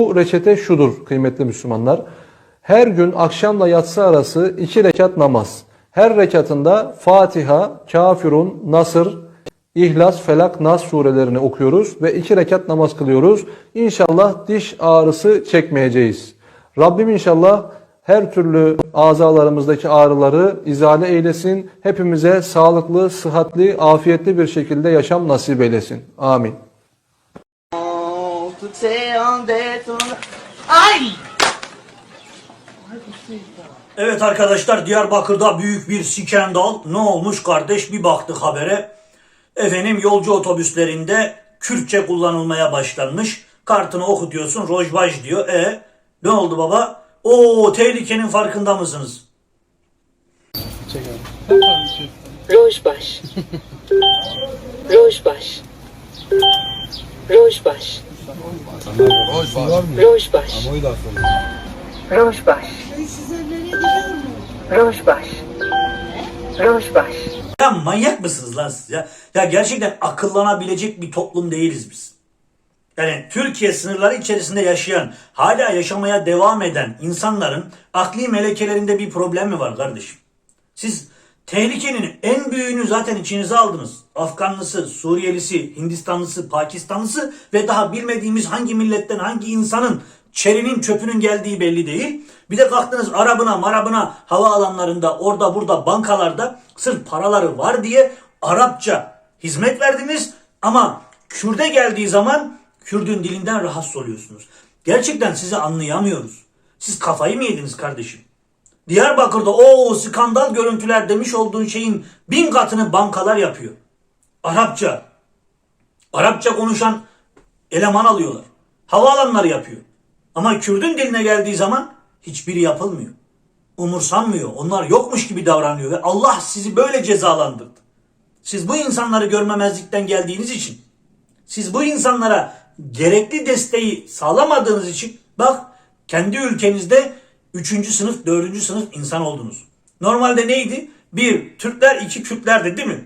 Bu reçete şudur kıymetli Müslümanlar. Her gün akşamla yatsı arası iki rekat namaz. Her rekatında Fatiha, Kafirun, Nasır, İhlas, Felak, Nas surelerini okuyoruz ve iki rekat namaz kılıyoruz. İnşallah diş ağrısı çekmeyeceğiz. Rabbim inşallah her türlü azalarımızdaki ağrıları izale eylesin. Hepimize sağlıklı, sıhhatli, afiyetli bir şekilde yaşam nasip eylesin. Amin. En. Aïe Evet arkadaşlar Diyarbakır'da büyük bir skandal. Ne olmuş kardeş bir baktık habere. Efendim yolcu otobüslerinde Kürtçe kullanılmaya başlanmış. Kartını okutuyorsun rojvaj diyor. E ne oldu baba? Oo tehlikenin farkında mısınız? Rojbaş. Rojbaş. Rojbaş. Rojbaş. Rojbaş. Rojbaş. Rojbaş. Ya manyak mısınız lan siz ya? Ya gerçekten akıllanabilecek bir toplum değiliz biz. Yani Türkiye sınırları içerisinde yaşayan, hala yaşamaya devam eden insanların akli melekelerinde bir problem mi var kardeşim? Siz tehlikenin en büyüğünü zaten içinize aldınız. Afganlısı, Suriyelisi, Hindistanlısı, Pakistanlısı ve daha bilmediğimiz hangi milletten hangi insanın çerinin çöpünün geldiği belli değil. Bir de kalktınız Arabına marabına hava alanlarında orada burada bankalarda sırf paraları var diye Arapça hizmet verdiniz ama Kürde geldiği zaman Kürdün dilinden rahatsız oluyorsunuz. Gerçekten sizi anlayamıyoruz. Siz kafayı mı yediniz kardeşim? Diyarbakır'da o skandal görüntüler demiş olduğun şeyin bin katını bankalar yapıyor. Arapça. Arapça konuşan eleman alıyorlar. Havaalanları yapıyor. Ama Kürdün diline geldiği zaman hiçbiri yapılmıyor. Umursanmıyor. Onlar yokmuş gibi davranıyor ve Allah sizi böyle cezalandırdı. Siz bu insanları görmemezlikten geldiğiniz için, siz bu insanlara gerekli desteği sağlamadığınız için bak kendi ülkenizde 3. sınıf, 4. sınıf insan oldunuz. Normalde neydi? Bir, Türkler, iki Kürtlerdi değil mi?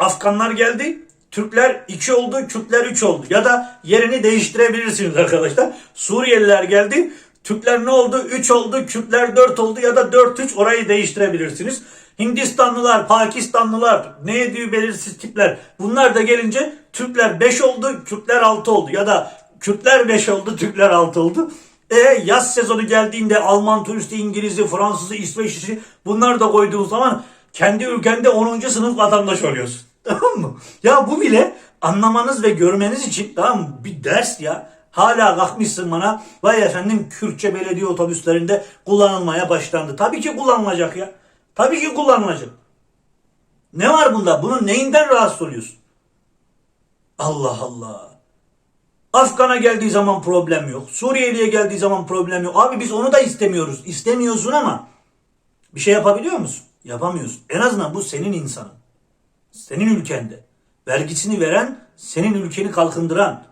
Afganlar geldi, Türkler 2 oldu, Kürtler 3 oldu. Ya da yerini değiştirebilirsiniz arkadaşlar. Suriyeliler geldi, Türkler ne oldu? 3 oldu, Kürtler 4 oldu ya da 4-3 orayı değiştirebilirsiniz. Hindistanlılar, Pakistanlılar, ne diyor belirsiz tipler. Bunlar da gelince Türkler 5 oldu, Kürtler 6 oldu. Ya da Kürtler 5 oldu, Türkler 6 oldu. E yaz sezonu geldiğinde Alman turisti, İngiliz'i, Fransız'ı, İsveçlisi bunlar da koyduğun zaman kendi ülkende 10. sınıf vatandaş oluyorsun. Tamam mı? Ya bu bile anlamanız ve görmeniz için tamam mı? Bir ders ya. Hala kalkmışsın bana vay efendim Kürtçe belediye otobüslerinde kullanılmaya başlandı. Tabii ki kullanılacak ya. Tabii ki kullanılacak. Ne var bunda? Bunun neyinden rahatsız oluyorsun? Allah Allah. Afgan'a geldiği zaman problem yok. Suriyeli'ye geldiği zaman problem yok. Abi biz onu da istemiyoruz. İstemiyorsun ama bir şey yapabiliyor musun? Yapamıyorsun. En azından bu senin insanın. Senin ülkende. Vergisini veren, senin ülkeni kalkındıran.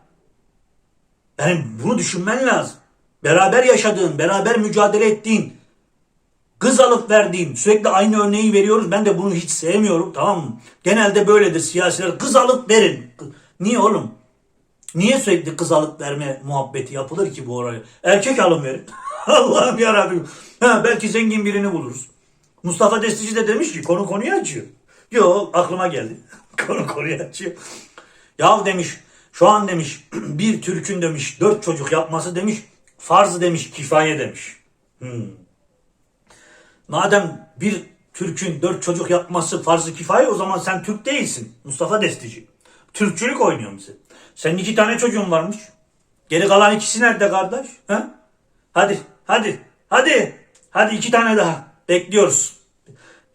Yani bunu düşünmen lazım. Beraber yaşadığın, beraber mücadele ettiğin, kız alıp verdiğin, sürekli aynı örneği veriyoruz. Ben de bunu hiç sevmiyorum tamam mı? Genelde böyledir siyasiler. Kız alıp verin. Niye oğlum? Niye sürekli kız alıp verme muhabbeti yapılır ki bu oraya? Erkek alın verin. Allah'ım yarabbim. Ha, belki zengin birini buluruz. Mustafa Destici de demiş ki konu konuyu açıyor. Yo aklıma geldi. konu konuyu açıyor. Ya demiş şu an demiş bir Türk'ün demiş dört çocuk yapması demiş farzı demiş kifaye demiş. Hmm. Madem bir Türk'ün dört çocuk yapması farz-ı kifaye o zaman sen Türk değilsin. Mustafa Destici. Türkçülük oynuyor musun? Senin iki tane çocuğun varmış. Geri kalan ikisi nerede kardeş? Ha? Hadi, hadi, hadi. Hadi iki tane daha. Bekliyoruz.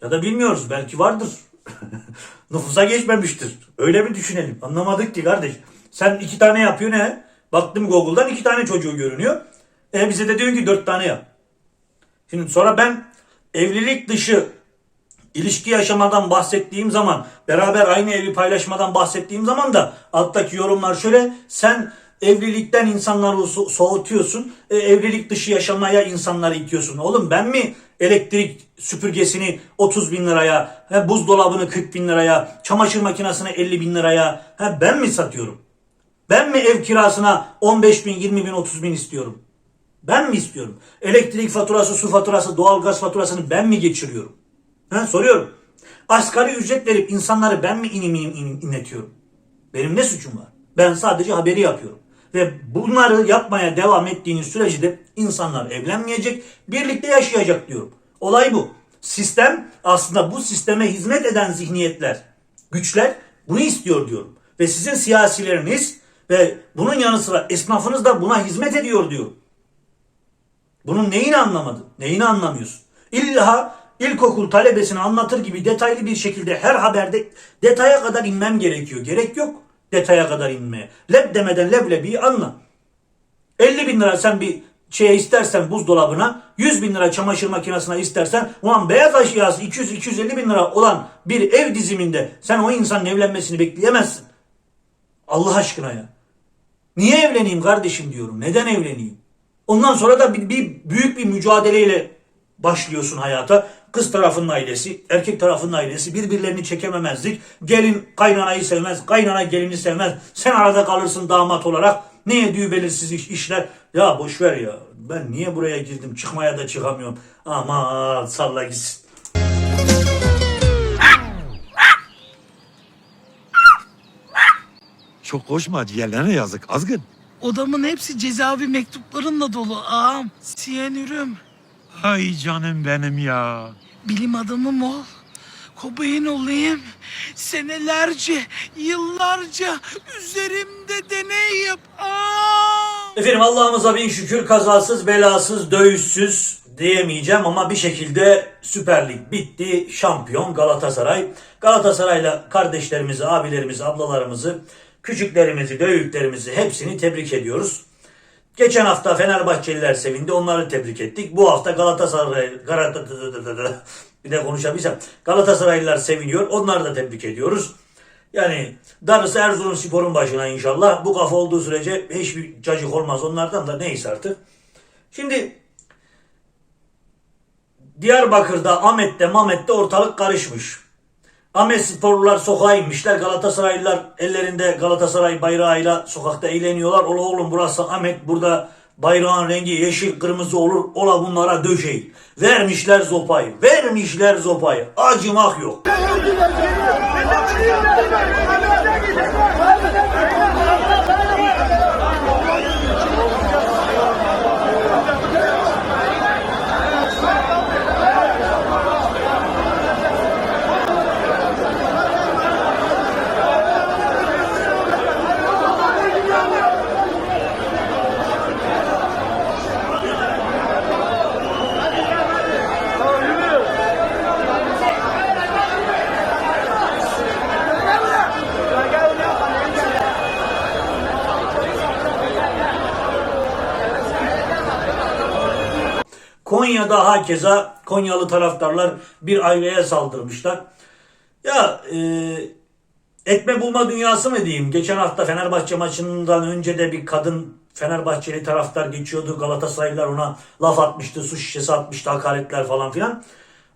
Ya da bilmiyoruz. Belki vardır. Nüfusa geçmemiştir. Öyle mi düşünelim? Anlamadık ki kardeş. Sen iki tane yapıyorsun he? Baktım Google'dan iki tane çocuğu görünüyor. E bize de diyorsun ki dört tane yap. Şimdi sonra ben evlilik dışı ilişki yaşamadan bahsettiğim zaman, beraber aynı evi paylaşmadan bahsettiğim zaman da alttaki yorumlar şöyle. Sen evlilikten insanları so- soğutuyorsun, e, evlilik dışı yaşamaya insanları itiyorsun. Oğlum ben mi elektrik süpürgesini 30 bin liraya, he, buzdolabını 40 bin liraya, çamaşır makinesini 50 bin liraya he, ben mi satıyorum? Ben mi ev kirasına 15 bin, 20 bin, 30 bin istiyorum? Ben mi istiyorum? Elektrik faturası, su faturası, doğalgaz faturasını ben mi geçiriyorum? Ha, soruyorum. Asgari ücret verip insanları ben mi inim inim inletiyorum? Benim ne suçum var? Ben sadece haberi yapıyorum. Ve bunları yapmaya devam ettiğiniz sürece de insanlar evlenmeyecek, birlikte yaşayacak diyorum. Olay bu. Sistem aslında bu sisteme hizmet eden zihniyetler, güçler bunu istiyor diyorum. Ve sizin siyasileriniz ve bunun yanı sıra esnafınız da buna hizmet ediyor diyorum. Bunun neyini anlamadın? Neyini anlamıyorsun? İlla ilkokul talebesini anlatır gibi detaylı bir şekilde her haberde detaya kadar inmem gerekiyor. Gerek yok detaya kadar inmeye. Leb demeden leblebiyi anla. 50 bin lira sen bir şeye istersen buzdolabına 100 bin lira çamaşır makinesine istersen ulan beyaz eşyası 200-250 bin lira olan bir ev diziminde sen o insanın evlenmesini bekleyemezsin. Allah aşkına ya. Niye evleneyim kardeşim diyorum. Neden evleneyim? Ondan sonra da bir, bir büyük bir mücadeleyle başlıyorsun hayata. Kız tarafının ailesi, erkek tarafının ailesi birbirlerini çekememezlik. Gelin kaynanayı sevmez, kaynana gelini sevmez. Sen arada kalırsın damat olarak. Neye düğü belirsiz iş- işler. Ya boş ver ya. Ben niye buraya girdim? Çıkmaya da çıkamıyorum. Aman salla gitsin. Çok koşma ciğerlerine yazık azgın. Odamın hepsi cezaevi mektuplarınla dolu ağam. Siyanürüm. Ay canım benim ya. Bilim adamım ol. Kobayın olayım. Senelerce, yıllarca üzerimde deney yap. Efendim Allah'ımıza bin şükür kazasız, belasız, dövüşsüz diyemeyeceğim ama bir şekilde Süper Lig bitti. Şampiyon Galatasaray. Galatasaray'la kardeşlerimizi, abilerimizi, ablalarımızı, küçüklerimizi, büyüklerimizi hepsini tebrik ediyoruz. Geçen hafta Fenerbahçeliler sevindi. Onları tebrik ettik. Bu hafta Galatasaray Galatasaray bir de konuşabilsem. Galatasaraylılar seviniyor. Onları da tebrik ediyoruz. Yani darısı Erzurumspor'un başına inşallah. Bu kafa olduğu sürece hiçbir cacık olmaz onlardan da neyse artık. Şimdi Diyarbakır'da, Ahmet'te, Mamet'te ortalık karışmış. Ahmet sporlular sokağa inmişler. Galatasaraylılar ellerinde Galatasaray bayrağıyla sokakta eğleniyorlar. Ola oğlum burası Ahmet burada bayrağın rengi yeşil kırmızı olur. Ola bunlara döşeyin. Vermişler zopayı. Vermişler zopayı. Acımak yok. Konya'da hakeza Konyalı taraftarlar bir aileye saldırmışlar. Ya e, etme bulma dünyası mı diyeyim? Geçen hafta Fenerbahçe maçından önce de bir kadın Fenerbahçeli taraftar geçiyordu. Galatasaraylılar ona laf atmıştı, su şişesi atmıştı, hakaretler falan filan.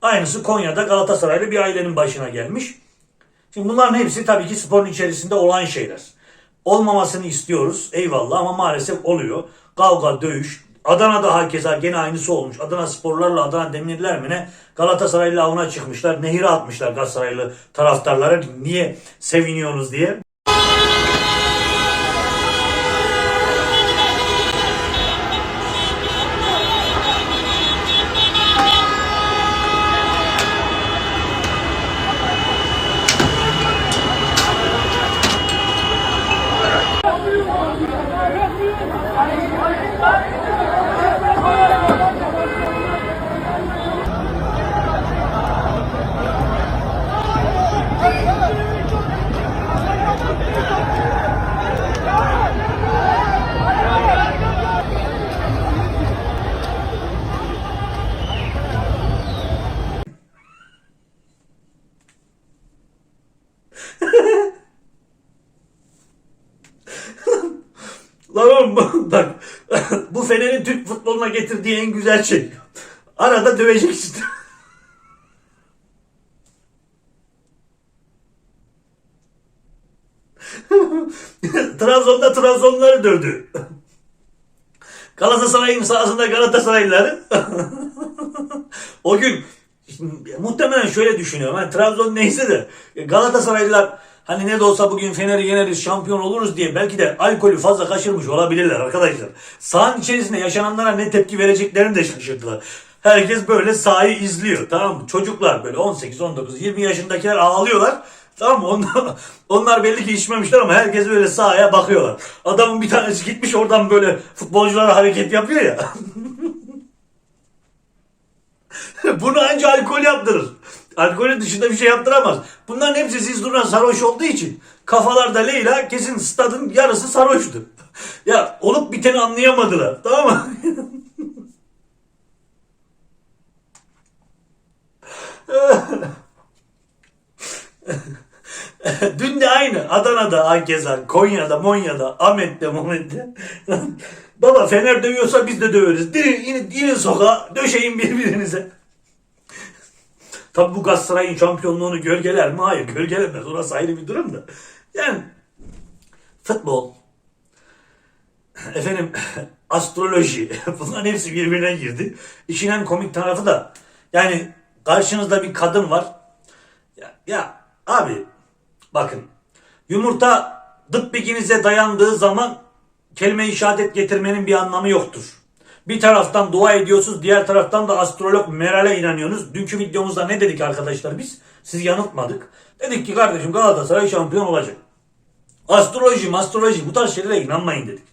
Aynısı Konya'da Galatasaraylı bir ailenin başına gelmiş. Şimdi bunların hepsi tabii ki sporun içerisinde olan şeyler. Olmamasını istiyoruz eyvallah ama maalesef oluyor. Kavga, dövüş. Adana'da hakeza gene aynısı olmuş. Adana sporlarla Adana Demirler mi ne? Galatasaraylı avına çıkmışlar. Nehire atmışlar Galatasaraylı taraftarlara. Niye seviniyorsunuz diye. Lan oğlum bu- bak bu Fener'in Türk futboluna getirdiği en güzel şey. Arada döveceksin. Trabzon'da Trabzon dövdü. Galatasaray'ın sahasında Galatasaraylıları o gün muhtemelen şöyle düşünüyorum. Hani Trabzon neyse de Galatasaraylılar hani ne de olsa bugün Fener'i yeneriz şampiyon oluruz diye belki de alkolü fazla kaçırmış olabilirler arkadaşlar. Sahanın içerisinde yaşananlara ne tepki vereceklerini de şaşırdılar. Herkes böyle sahayı izliyor tamam mı? Çocuklar böyle 18, 19, 20 yaşındakiler ağlıyorlar. Tamam mı? Onlar, onlar belli ki içmemişler ama herkes böyle sahaya bakıyorlar. Adamın bir tanesi gitmiş oradan böyle futbolculara hareket yapıyor ya. Bunu anca alkol yaptırır. Alkolün dışında bir şey yaptıramaz. Bunların hepsi siz duran sarhoş olduğu için kafalarda Leyla kesin stadın yarısı sarhoştu. ya olup biteni anlayamadılar. Tamam mı? Dün de aynı. Adana'da hakeza, Konya'da, Monya'da, Ahmet'te, Mehmet'te. Baba Fener dövüyorsa biz de döveriz. Dinin, inin, inin sokağa, döşeyin birbirinize. Tabi bu Galatasaray'ın şampiyonluğunu gölgeler mi? Hayır gölgelemez. Orası ayrı bir durum da. Yani futbol, efendim astroloji bunların hepsi birbirine girdi. İşin en komik tarafı da yani karşınızda bir kadın var. Ya, ya abi bakın yumurta bikinize dayandığı zaman kelime-i şehadet getirmenin bir anlamı yoktur. Bir taraftan dua ediyorsunuz, diğer taraftan da astrolog Meral'e inanıyorsunuz. Dünkü videomuzda ne dedik arkadaşlar biz? Siz yanıltmadık. Dedik ki kardeşim Galatasaray şampiyon olacak. Astroloji, astroloji bu tarz şeylere inanmayın dedik.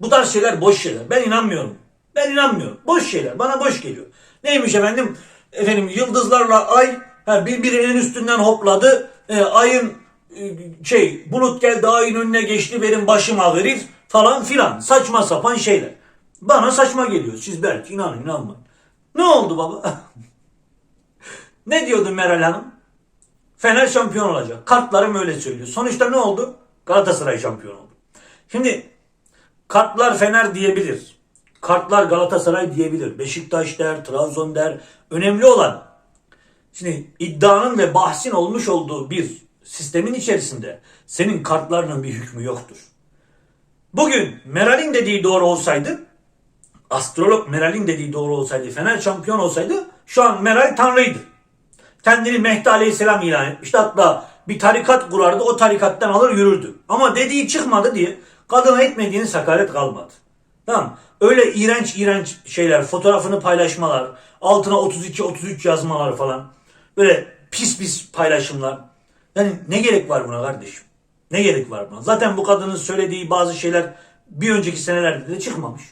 Bu tarz şeyler boş şeyler. Ben inanmıyorum. Ben inanmıyorum. Boş şeyler. Bana boş geliyor. Neymiş efendim? Efendim yıldızlarla ay ha, birbirinin üstünden hopladı. E, ayın e, şey bulut geldi ayın önüne geçti benim başım ağrır falan filan. Saçma sapan şeyler. Bana saçma geliyor. Siz belki inanın inanmayın. Ne oldu baba? ne diyordu Meral Hanım? Fener şampiyon olacak. Kartlarım öyle söylüyor. Sonuçta ne oldu? Galatasaray şampiyon oldu. Şimdi kartlar Fener diyebilir. Kartlar Galatasaray diyebilir. Beşiktaş der, Trabzon der. Önemli olan şimdi iddianın ve bahsin olmuş olduğu bir sistemin içerisinde senin kartlarının bir hükmü yoktur. Bugün Meral'in dediği doğru olsaydı astrolog Meral'in dediği doğru olsaydı Fener şampiyon olsaydı şu an Meral tanrıydı. Kendini Mehdi Aleyhisselam ilan etmişti. Hatta bir tarikat kurardı o tarikattan alır yürürdü. Ama dediği çıkmadı diye kadına etmediğini sakaret kalmadı. Tamam Öyle iğrenç iğrenç şeyler fotoğrafını paylaşmalar altına 32-33 yazmalar falan böyle pis pis paylaşımlar. Yani ne gerek var buna kardeşim? Ne gerek var buna? Zaten bu kadının söylediği bazı şeyler bir önceki senelerde de çıkmamış.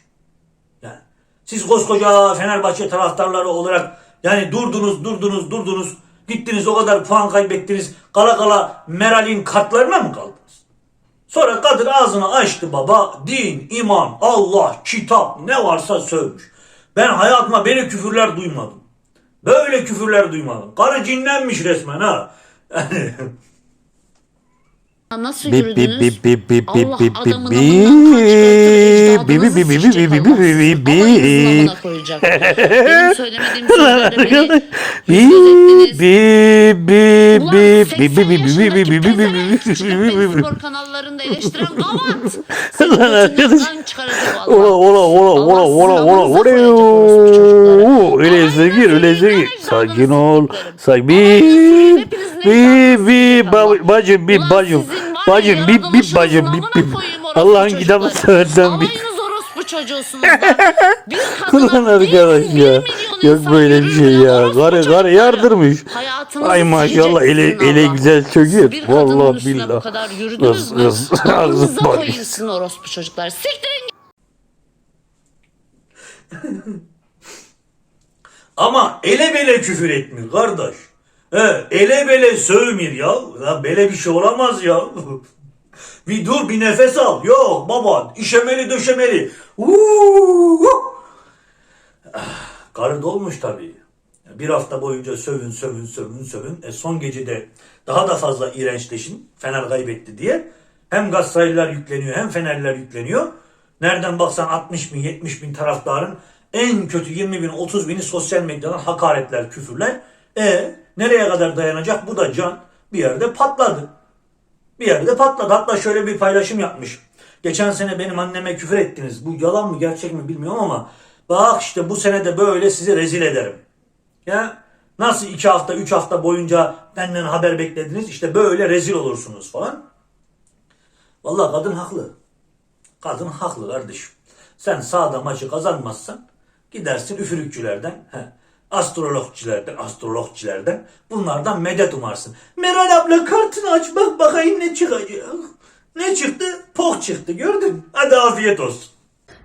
Siz koskoca Fenerbahçe taraftarları olarak yani durdunuz durdunuz durdunuz gittiniz o kadar puan kaybettiniz kala kala Meral'in kartlarına mı kaldınız? Sonra kadın ağzını açtı baba din, iman, Allah, kitap ne varsa sövmüş. Ben hayatıma böyle küfürler duymadım. Böyle küfürler duymadım. Karı cinlenmiş resmen ha. Nasıl Bip yürüdünüz? bip bip bip Allah bip adamın amından koyacak. Benim söylemediğim sözlerde beni yüz Bip ettiniz. bip bip Ulan bip 80 bip bip bip bip yaşındaki bip bip pezevenk bip çıkıp beni spor kanallarında eleştiren gavat. Senin çıkaracak Allah. Ola ola ola ola ola ola Öyleyse gir öyleyse gir. Sakin ol. Sakin bip ba- bacım bip bacım. Bacım bip bip bacım bip bip. Allah'ın kitabı senden bip. Alayınız orospu çocuğusunuz lan. Bir kadına Ulan bir arkadaş ya. Yok böyle bir şey yürüyor, ya. orospu Karı karı çocukları. yardırmış. Hayatınızı Ay maşallah ele sileceksiniz ele Allah. güzel çöküyor. Bir kadının Vallahi üstüne bu billah. kadar yürüdünüz Kız mü? kız Ağzınıza ağzı bak. koyun sizin orospu çocuklar. Siktirin Ama ele bele küfür etmiyor kardeş. He, ele bele sövmür ya. Ya böyle bir şey olamaz ya. bir dur bir nefes al. Yok baba işemeli döşemeli. Uuu. Karı dolmuş tabii. Bir hafta boyunca sövün sövün sövün sövün. E son gecede daha da fazla iğrençleşin. Fener kaybetti diye. Hem Galatasaraylılar yükleniyor hem Fenerliler yükleniyor. Nereden baksan 60 bin 70 bin taraftarın en kötü 20 bin 30 bini sosyal medyadan hakaretler küfürler. E nereye kadar dayanacak bu da can bir yerde patladı. Bir yerde patladı. Hatta şöyle bir paylaşım yapmış. Geçen sene benim anneme küfür ettiniz. Bu yalan mı gerçek mi bilmiyorum ama bak işte bu sene de böyle sizi rezil ederim. Ya nasıl iki hafta üç hafta boyunca benden haber beklediniz işte böyle rezil olursunuz falan. Vallahi kadın haklı. Kadın haklı kardeşim. Sen sağda maçı kazanmazsan gidersin üfürükçülerden, he, astrologçilerden, astrologçilerden bunlardan medet umarsın. Meral abla kartını aç bak bakayım ne çıkacak. Ne çıktı? Pok çıktı gördün. Hadi afiyet olsun.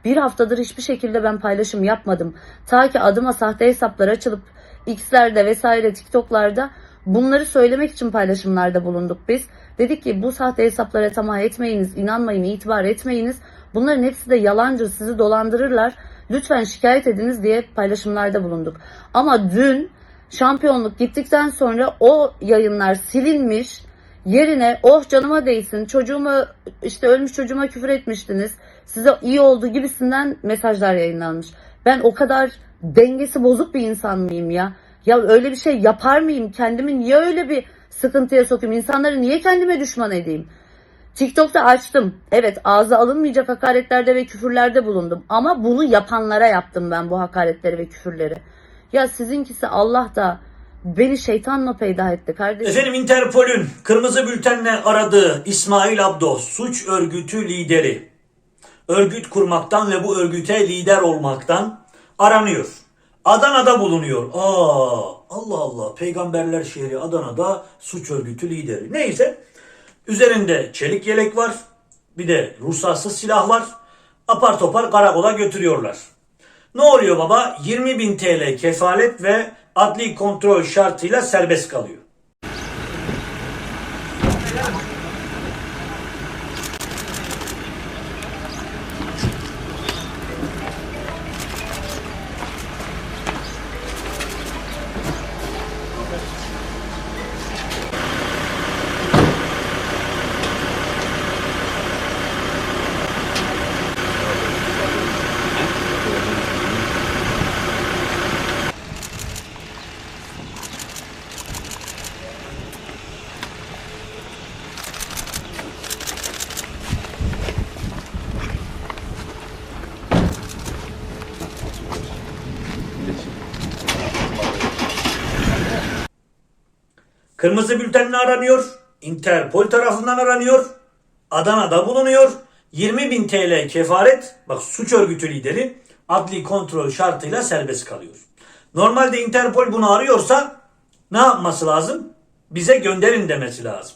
Bir haftadır hiçbir şekilde ben paylaşım yapmadım. Ta ki adıma sahte hesaplar açılıp X'lerde vesaire TikTok'larda bunları söylemek için paylaşımlarda bulunduk biz. Dedik ki bu sahte hesaplara tamah etmeyiniz, inanmayın, itibar etmeyiniz. Bunların hepsi de yalancı, sizi dolandırırlar. Lütfen şikayet ediniz diye paylaşımlarda bulunduk. Ama dün şampiyonluk gittikten sonra o yayınlar silinmiş. Yerine oh canıma değsin çocuğuma işte ölmüş çocuğuma küfür etmiştiniz. Size iyi oldu gibisinden mesajlar yayınlanmış. Ben o kadar dengesi bozuk bir insan mıyım ya? Ya öyle bir şey yapar mıyım? Kendimi niye öyle bir sıkıntıya sokayım? İnsanları niye kendime düşman edeyim? TikTok'ta açtım. Evet ağza alınmayacak hakaretlerde ve küfürlerde bulundum. Ama bunu yapanlara yaptım ben bu hakaretleri ve küfürleri. Ya sizinkisi Allah da beni şeytanla peydah etti kardeşim. Efendim Interpol'ün kırmızı bültenle aradığı İsmail Abdo suç örgütü lideri. Örgüt kurmaktan ve bu örgüte lider olmaktan aranıyor. Adana'da bulunuyor. Aa, Allah Allah. Peygamberler şehri Adana'da suç örgütü lideri. Neyse. Üzerinde çelik yelek var. Bir de ruhsatsız silah var. Apar topar karakola götürüyorlar. Ne oluyor baba? 20 bin TL kefalet ve adli kontrol şartıyla serbest kalıyor. Kırmızı bültenle aranıyor. Interpol tarafından aranıyor. Adana'da bulunuyor. 20 bin TL kefaret, bak suç örgütü lideri adli kontrol şartıyla serbest kalıyor. Normalde Interpol bunu arıyorsa ne yapması lazım? Bize gönderin demesi lazım.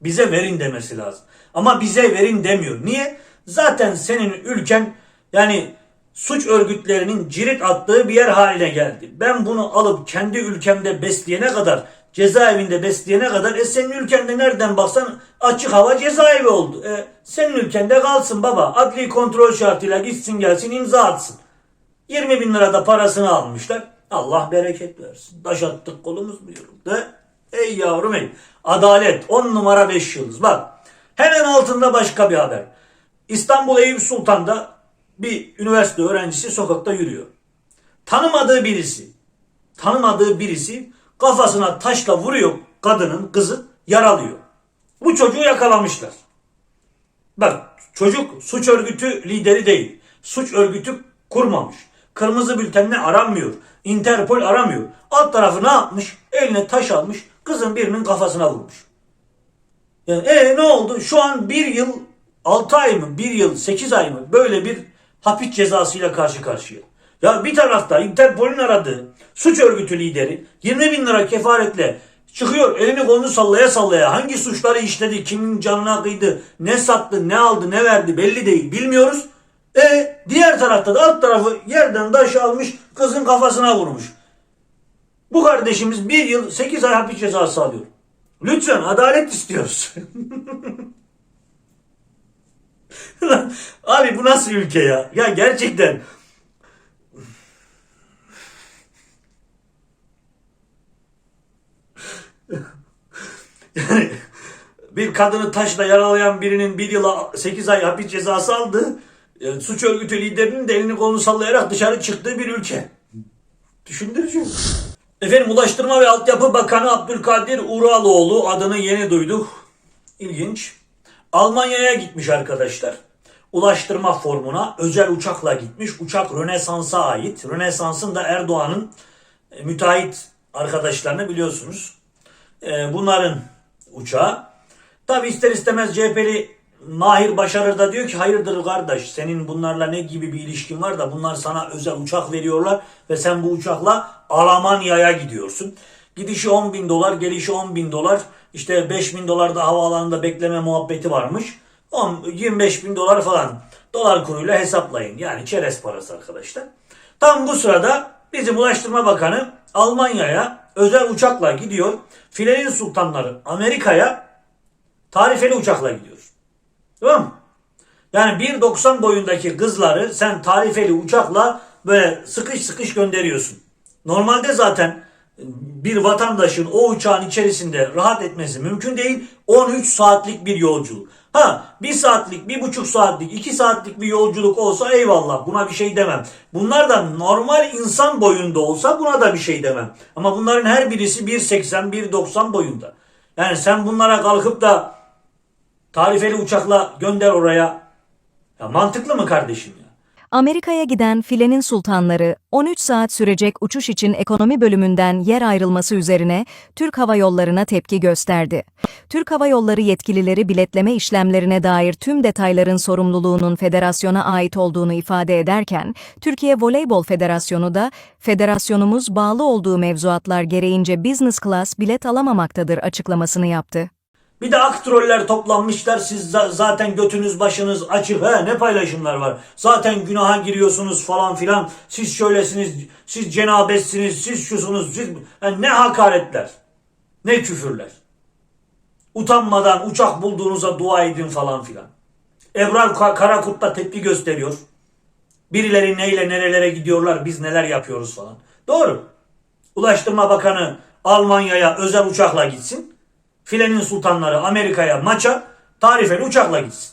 Bize verin demesi lazım. Ama bize verin demiyor. Niye? Zaten senin ülken yani suç örgütlerinin cirit attığı bir yer haline geldi. Ben bunu alıp kendi ülkemde besleyene kadar, cezaevinde besleyene kadar e senin ülkende nereden baksan açık hava cezaevi oldu. E, senin ülkende kalsın baba. Adli kontrol şartıyla gitsin gelsin imza atsın. 20 bin lirada parasını almışlar. Allah bereket versin. Taş attık kolumuz buyurun. De, ey yavrum ey. Adalet 10 numara 5 yıldız. Bak hemen altında başka bir haber. İstanbul Eyüp Sultan'da bir üniversite öğrencisi sokakta yürüyor. Tanımadığı birisi, tanımadığı birisi kafasına taşla vuruyor kadının kızı yaralıyor. Bu çocuğu yakalamışlar. Bak çocuk suç örgütü lideri değil. Suç örgütü kurmamış. Kırmızı bültenle aranmıyor. Interpol aramıyor. Alt tarafı ne yapmış? Eline taş almış. Kızın birinin kafasına vurmuş. Yani, e ne oldu? Şu an bir yıl 6 ay mı? Bir yıl 8 ay mı? Böyle bir hapis cezasıyla karşı karşıya. Ya bir tarafta Interpol'ün aradığı suç örgütü lideri 20 bin lira kefaretle çıkıyor elini kolunu sallaya sallaya hangi suçları işledi, kimin canına kıydı, ne sattı, ne aldı, ne verdi belli değil bilmiyoruz. E diğer tarafta da alt tarafı yerden taş almış kızın kafasına vurmuş. Bu kardeşimiz bir yıl 8 ay hapis cezası alıyor. Lütfen adalet istiyoruz. Abi bu nasıl ülke ya? Ya gerçekten. Bir kadını taşla yaralayan birinin bir yıla 8 ay hapis cezası aldı. Yani suç örgütü liderinin de elini kolunu sallayarak dışarı çıktığı bir ülke. Düşündürücü. Efendim Ulaştırma ve Altyapı Bakanı Abdülkadir Uraloğlu adını yeni duyduk. İlginç. Almanya'ya gitmiş arkadaşlar. ulaştırma formuna özel uçakla gitmiş. Uçak Rönesans'a ait. Rönesans'ın da Erdoğan'ın e, müteahhit arkadaşlarını biliyorsunuz. E, bunların uçağı. Tabi ister istemez CHP'li Mahir Başarır da diyor ki hayırdır kardeş senin bunlarla ne gibi bir ilişkin var da bunlar sana özel uçak veriyorlar ve sen bu uçakla Almanya'ya gidiyorsun. Gidişi 10 bin dolar, gelişi 10 bin dolar. İşte 5 bin dolar da havaalanında bekleme muhabbeti varmış. 10, 25 bin dolar falan dolar kuruyla hesaplayın. Yani çerez parası arkadaşlar. Tam bu sırada bizim Ulaştırma Bakanı Almanya'ya özel uçakla gidiyor. Filenin sultanları Amerika'ya tarifeli uçakla gidiyor. Tamam mı? Yani 1.90 boyundaki kızları sen tarifeli uçakla böyle sıkış sıkış gönderiyorsun. Normalde zaten bir vatandaşın o uçağın içerisinde rahat etmesi mümkün değil. 13 saatlik bir yolculuk. Ha bir saatlik, bir buçuk saatlik, iki saatlik bir yolculuk olsa eyvallah buna bir şey demem. Bunlar da normal insan boyunda olsa buna da bir şey demem. Ama bunların her birisi 1.80, 1.90 boyunda. Yani sen bunlara kalkıp da tarifeli uçakla gönder oraya. Ya mantıklı mı kardeşim? Amerika'ya giden filenin sultanları 13 saat sürecek uçuş için ekonomi bölümünden yer ayrılması üzerine Türk Hava Yolları'na tepki gösterdi. Türk Hava Yolları yetkilileri biletleme işlemlerine dair tüm detayların sorumluluğunun federasyona ait olduğunu ifade ederken, Türkiye Voleybol Federasyonu da federasyonumuz bağlı olduğu mevzuatlar gereğince business class bilet alamamaktadır açıklamasını yaptı. Bir de aktroller toplanmışlar. Siz za- zaten götünüz başınız açık. He, ne paylaşımlar var. Zaten günaha giriyorsunuz falan filan. Siz şöylesiniz, siz cenabetsiniz, siz şusunuz, siz... Yani ne hakaretler, ne küfürler. Utanmadan uçak bulduğunuza dua edin falan filan. Ebrar Ka- Karakurt da tepki gösteriyor. Birileri neyle nerelere gidiyorlar, biz neler yapıyoruz falan. Doğru. Ulaştırma Bakanı Almanya'ya özel uçakla gitsin. Filenin sultanları Amerika'ya maça tarifeli uçakla gitsin.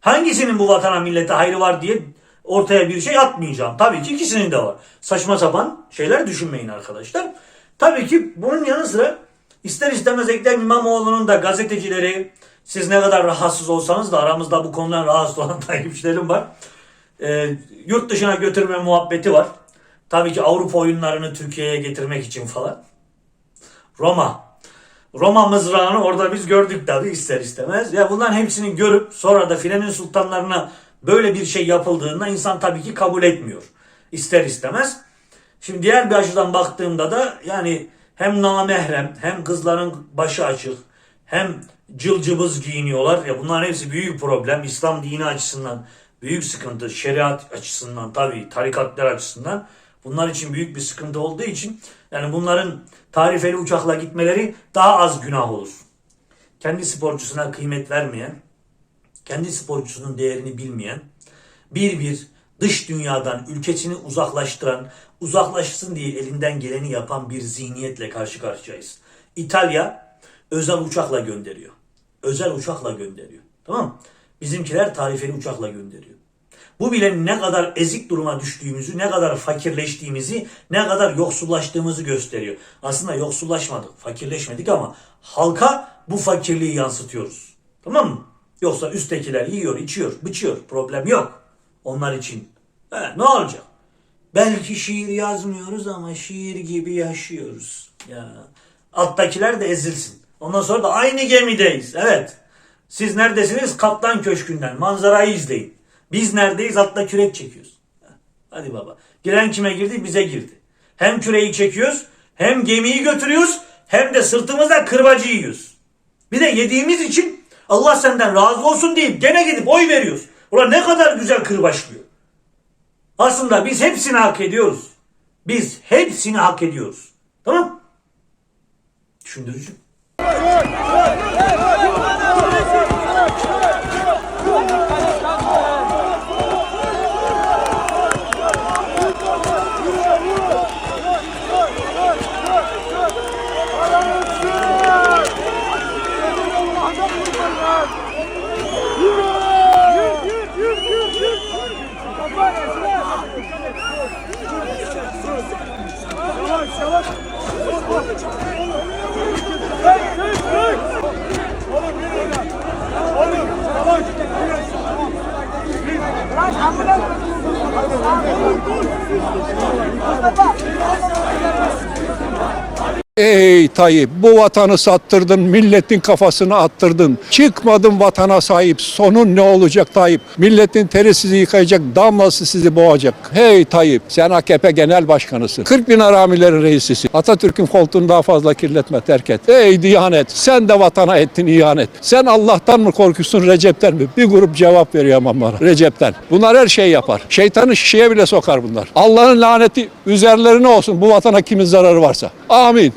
Hangisinin bu vatana millete hayrı var diye ortaya bir şey atmayacağım. Tabii ki ikisinin de var. Saçma sapan şeyler düşünmeyin arkadaşlar. Tabii ki bunun yanı sıra ister istemez Ekrem İmamoğlu'nun da gazetecileri siz ne kadar rahatsız olsanız da aramızda bu konudan rahatsız olan takipçilerim var. Ee, yurt dışına götürme muhabbeti var. Tabii ki Avrupa oyunlarını Türkiye'ye getirmek için falan. Roma Roma mızrağını orada biz gördük tabi ister istemez. Ya bunların hepsini görüp sonra da filenin sultanlarına böyle bir şey yapıldığında insan tabii ki kabul etmiyor. İster istemez. Şimdi diğer bir açıdan baktığımda da yani hem namahrem hem kızların başı açık hem cılcıbız giyiniyorlar. Ya bunların hepsi büyük problem. İslam dini açısından büyük sıkıntı. Şeriat açısından tabii tarikatlar açısından. Bunlar için büyük bir sıkıntı olduğu için yani bunların tarifeli uçakla gitmeleri daha az günah olur. Kendi sporcusuna kıymet vermeyen, kendi sporcusunun değerini bilmeyen, bir bir dış dünyadan ülkesini uzaklaştıran, uzaklaşsın diye elinden geleni yapan bir zihniyetle karşı karşıyayız. İtalya özel uçakla gönderiyor. Özel uçakla gönderiyor. Tamam mı? Bizimkiler tarifeli uçakla gönderiyor. Bu bile ne kadar ezik duruma düştüğümüzü, ne kadar fakirleştiğimizi, ne kadar yoksullaştığımızı gösteriyor. Aslında yoksullaşmadık, fakirleşmedik ama halka bu fakirliği yansıtıyoruz. Tamam mı? Yoksa üsttekiler yiyor, içiyor, bıçıyor. Problem yok. Onlar için. He, ne olacak? Belki şiir yazmıyoruz ama şiir gibi yaşıyoruz. Ya. Alttakiler de ezilsin. Ondan sonra da aynı gemideyiz. Evet. Siz neredesiniz? Kaptan Köşkü'nden. Manzarayı izleyin. Biz neredeyiz? Altta kürek çekiyoruz. Hadi baba. Giren kime girdi? Bize girdi. Hem küreği çekiyoruz, hem gemiyi götürüyoruz, hem de sırtımızda kırbacı yiyoruz. Bir de yediğimiz için Allah senden razı olsun deyip gene gidip oy veriyoruz. Ulan ne kadar güzel kırbaçlıyor. Aslında biz hepsini hak ediyoruz. Biz hepsini hak ediyoruz. Tamam? Düşündürücü. Mustafa! Ey Tayyip bu vatanı sattırdın, milletin kafasını attırdın. Çıkmadın vatana sahip. Sonun ne olacak Tayyip? Milletin teri sizi yıkayacak, damlası sizi boğacak. Hey Tayyip sen AKP genel başkanısın. 40 bin haramilerin reisisin. Atatürk'ün koltuğunu daha fazla kirletme terk et. Ey Diyanet sen de vatana ettin ihanet. Sen Allah'tan mı korkuyorsun Recep'ten mi? Bir grup cevap veriyor ama bana Recep'ten. Bunlar her şey yapar. Şeytanı şişeye bile sokar bunlar. Allah'ın laneti üzerlerine olsun bu vatana kimin zararı varsa. Amin.